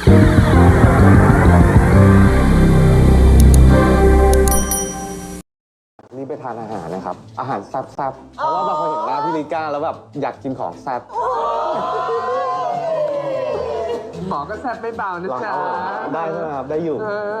นี่ไปทานอาหารนะครับ อาหารแซ่บๆเพราะว่าบางคนเห็นหน้าพี่ลิก้าแล้วแบบอยากกินของแซ่บ หมอก็แซ่บไม่เบานะลองจ๊ะเอาได้ใช่ไหมครับ ได้อยู่ เออ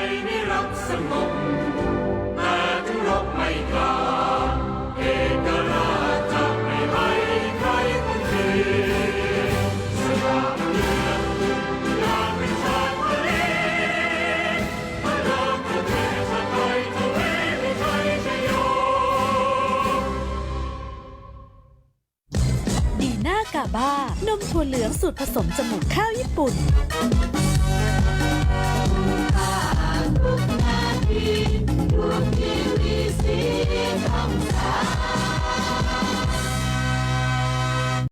ไทยนี่รักสงบแต่ถึงรบไม่กล้าเอกราชจะไม่ให้ใครคนทีสนามเรืองานวิชาทะเลพระรามประเทศไทยทวีวิชัยชโย ดีน่ากาบ้านมถั่วเหลืองสูตรผสมจมูกข้าวญี่ปุ่น